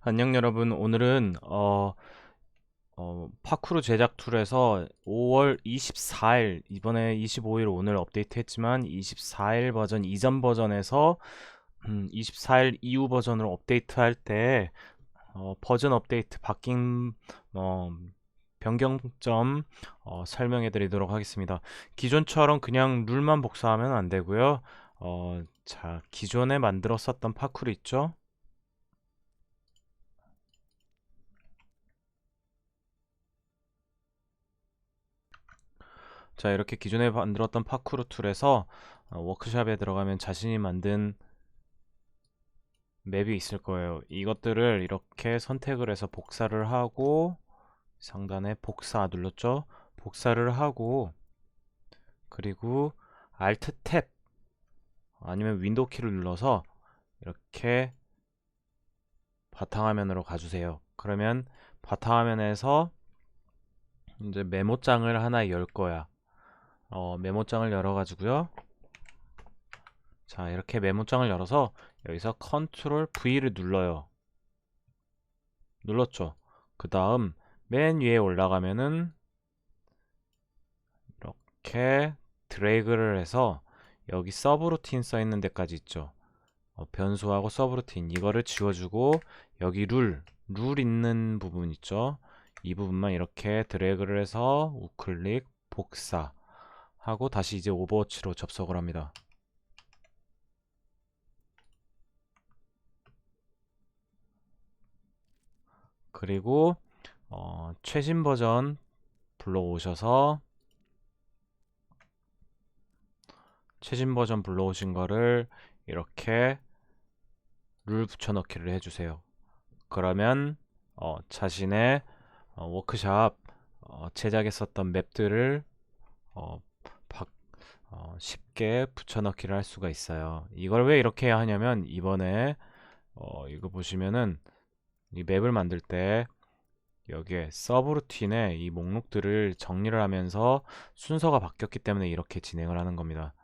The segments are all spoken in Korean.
안녕 여러분. 오늘은 어, 어, 파쿠르 제작 툴에서 5월 24일, 이번에 25일 오늘 업데이트했지만 24일 버전 이전 버전에서 음, 24일 이후 버전으로 업데이트할 때 어, 버전 업데이트 바뀐 어, 변경점 어, 설명해 드리도록 하겠습니다. 기존처럼 그냥 룰만 복사하면 안 되고요. 어, 자, 기존에 만들었었던 파쿠르 있죠? 자, 이렇게 기존에 만들었던 파쿠르 툴에서 어, 워크샵에 들어가면 자신이 만든 맵이 있을 거예요. 이것들을 이렇게 선택을 해서 복사를 하고 상단에 복사 눌렀죠? 복사를 하고 그리고 Alt 탭 아니면 윈도우 키를 눌러서 이렇게 바탕화면으로 가주세요. 그러면 바탕화면에서 이제 메모장을 하나 열 거야. 어, 메모장을 열어가지고요. 자, 이렇게 메모장을 열어서 여기서 컨트롤 V를 눌러요. 눌렀죠. 그 다음 맨 위에 올라가면은 이렇게 드래그를 해서 여기 서브루틴 써 있는 데까지 있죠. 어, 변수하고 서브루틴 이거를 지워주고 여기 룰, 룰 있는 부분 있죠. 이 부분만 이렇게 드래그를 해서 우클릭 복사 하고 다시 이제 오버워치로 접속을 합니다. 그리고 어, 최신 버전 불러오셔서 최신 버전 불러오신 거를 이렇게 룰 붙여넣기를 해주세요. 그러면 어, 자신의 어, 워크샵 어, 제작했었던 맵들을 어, 쉽게 붙여넣기를 할 수가 있어요. 이걸 왜 이렇게 하냐면 이번에 어, 이거 보시면은 이 맵을 만들 때 여기에 서브루틴에 이 목록들을 정리를 하면서 순서가 바뀌었기 때문에 이렇게 진행을 하는 겁니다.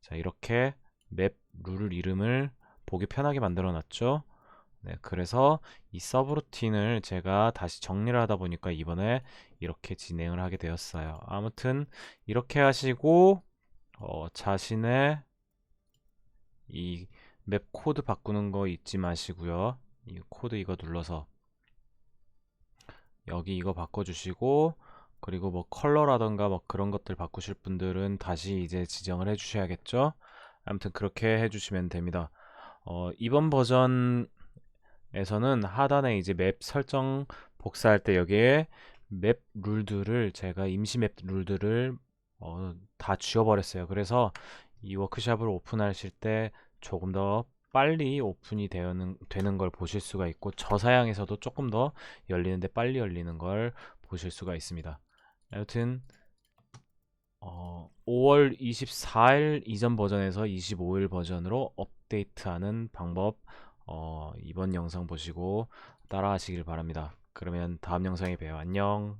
자, 이렇게 맵 룰 이름을 보기 편하게 만들어 놨죠. 네, 그래서 이 서브루틴을 제가 다시 정리를 하다 보니까 이번에 이렇게 진행을 하게 되었어요. 아무튼 이렇게 하시고 어, 자신의 이 맵 코드 바꾸는 거 잊지 마시고요. 이 코드 이거 눌러서 여기 이거 바꿔주시고 그리고 뭐 컬러라던가 뭐 그런 것들 바꾸실 분들은 다시 이제 지정을 해 주셔야겠죠. 아무튼 그렇게 해주시면 됩니다. 어, 이번 버전에서는 하단에 이제 맵 설정 복사할 때 여기에 맵 룰들을 제가 임시 맵 룰들을 어, 다 지워버렸어요. 그래서 이 워크샵을 오픈하실 때 조금 더 빨리 오픈이 되는, 되는 걸 보실 수가 있고 저사양에서도 조금 더 열리는데 빨리 열리는 걸 보실 수가 있습니다. 아무튼 어, 5월 24일 이전 버전에서 25일 버전으로 업데이트하는 방법 어, 이번 영상 보시고 따라 하시길 바랍니다. 그러면 다음 영상에 봬요. 안녕.